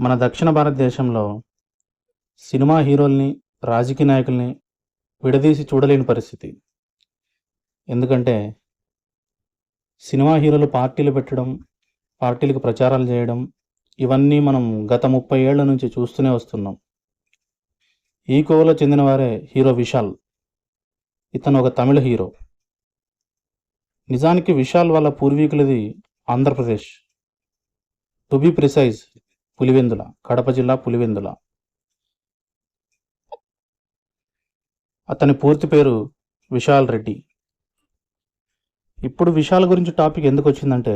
మన దక్షిణ భారతదేశంలో సినిమా హీరోల్ని రాజకీయ నాయకుల్ని విడదీసి చూడలేని పరిస్థితి. ఎందుకంటే సినిమా హీరోలు పార్టీలు పెట్టడం పార్టీలకు ప్రచారాలు చేయడం ఇవన్నీ మనం గత ముప్పై ఏళ్ళ నుంచి చూస్తూనే వస్తున్నాం. ఈ కోవలో చెందిన వారే హీరో విశాల్. ఇతను ఒక తమిళ హీరో. నిజానికి విశాల్ వాళ్ళ పూర్వీకులది Andhra Pradesh. To be precise Pulivendula Kadapa జిల్లా పులివెందుల. అతని పూర్తి పేరు విశాల్ రెడ్డి. ఇప్పుడు విశాల్ గురించి టాపిక్ ఎందుకు వచ్చిందంటే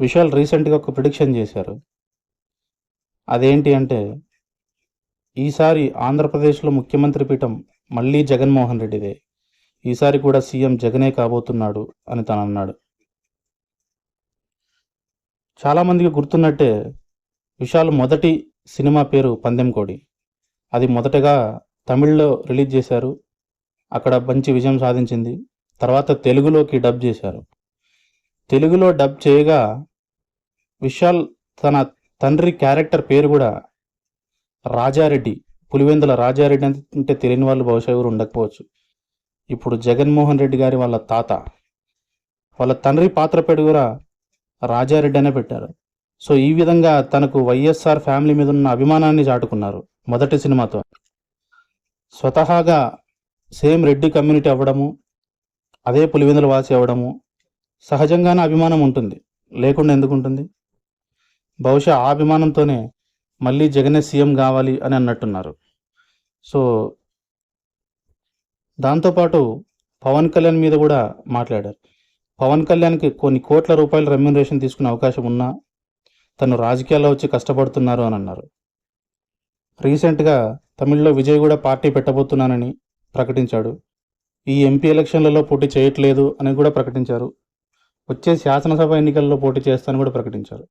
విశాల్ రీసెంట్గా ఒక ప్రిడిక్షన్ చేశారు. అదేంటి అంటే ఈసారి ఆంధ్రప్రదేశ్లో ముఖ్యమంత్రి పీఠం మళ్ళీ జగన్మోహన్ రెడ్డిదే. ఈసారి కూడా సీఎం జగనే కాబోతున్నాడు అని తను అన్నాడు చాలామందికి గుర్తున్నట్టే విశాల్ మొదటి సినిమా పేరు పందెంకోడి. అది మొదటగా తమిళ్ళో రిలీజ్ చేశారు. అక్కడ మంచి విజయం సాధించింది. తర్వాత తెలుగులోకి డబ్ చేశారు. తెలుగులో డబ్ చేయగా విశాల్ తన తండ్రి క్యారెక్టర్ పేరు కూడా రాజారెడ్డి. పులివెందుల రాజారెడ్డి అంటే తెలియని వాళ్ళు బహుశా ఎవరు ఉండకపోవచ్చు. ఇప్పుడు జగన్మోహన్ రెడ్డి గారి వాళ్ళ తాత. వాళ్ళ తండ్రి పాత్ర పేరు కూడా రాజారెడ్డి అనే పెట్టారు. సో ఈ విధంగా తనకు వైఎస్ఆర్ ఫ్యామిలీ మీద ఉన్న అభిమానాన్ని చాటుకున్నారు మొదటి సినిమాతో. స్వతహాగా సేమ్ రెడ్డి కమ్యూనిటీ అవ్వడము అదే పులివెందుల వాసి అవ్వడము సహజంగానే అభిమానం ఉంటుంది. లేకుండా ఎందుకు ఉంటుంది? బహుశా ఆ అభిమానంతోనే మళ్ళీ జగనే సీఎం కావాలి అని అన్నట్టున్నారు. సో దాంతోపాటు పవన్ కళ్యాణ్ మీద కూడా మాట్లాడారు. పవన్ కళ్యాణ్కి కొన్ని కోట్ల రూపాయల రెమ్యునరేషన్ తీసుకునే అవకాశం ఉన్నా తను రాజకీయాల్లో వచ్చి కష్టపడుతున్నారు అని అన్నారు. రీసెంట్గా తమిళ్ళో విజయ్ కూడా పార్టీ పెట్టబోతున్నానని ప్రకటించాడు. ఈ ఎంపీ ఎలక్షన్లలో పోటీ చేయట్లేదు అని కూడా ప్రకటించారు. వచ్చే శాసనసభ ఎన్నికల్లో పోటీ చేస్తానని కూడా ప్రకటించారు.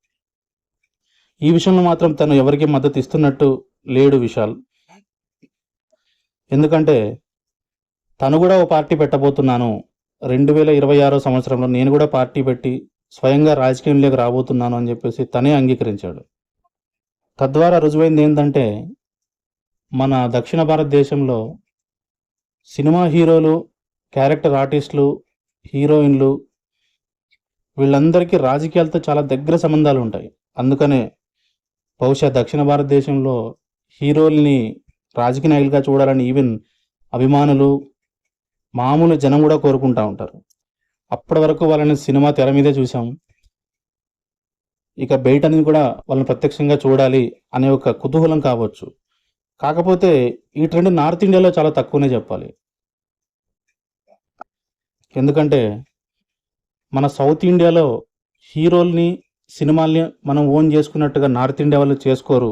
ఈ విషయంలో మాత్రం తను ఎవరికి మద్దతు ఇస్తున్నట్టు లేడు విశాల్. ఎందుకంటే తను కూడా ఓ పార్టీ పెట్టబోతున్నాను. రెండు వేల ఇరవై ఆరో సంవత్సరంలో నేను కూడా పార్టీ పెట్టి స్వయంగా రాజకీయంలోకి రాబోతున్నాను అని చెప్పేసి తనే అంగీకరించాడు. తద్వారా రుజువైంది ఏంటంటే మన దక్షిణ భారతదేశంలో సినిమా హీరోలు క్యారెక్టర్ ఆర్టిస్టులు హీరోయిన్లు వీళ్ళందరికీ రాజకీయాలతో చాలా దగ్గర సంబంధాలు ఉంటాయి. అందుకనే బహుశా దక్షిణ భారతదేశంలో హీరోల్ని రాజకీయ నాయకులుగా చూడాలని ఈవెన్ అభిమానులు మామూలు జనం కూడా కోరుకుంటా ఉంటారు. అప్పటి వరకు వాళ్ళని సినిమా తెర మీదే చూసాం ఇక బయట అనేది కూడా వాళ్ళని ప్రత్యక్షంగా చూడాలి అనే ఒక కుతూహలం కావచ్చు. కాకపోతే ఈ ట్రెండ్ నార్త్ ఇండియాలో చాలా తక్కువనే చెప్పాలి. ఎందుకంటే మన సౌత్ ఇండియాలో హీరోల్ని సినిమాల్ని మనం ఓన్ చేసుకున్నట్టుగా నార్త్ ఇండియా వాళ్ళు చేసుకోరు.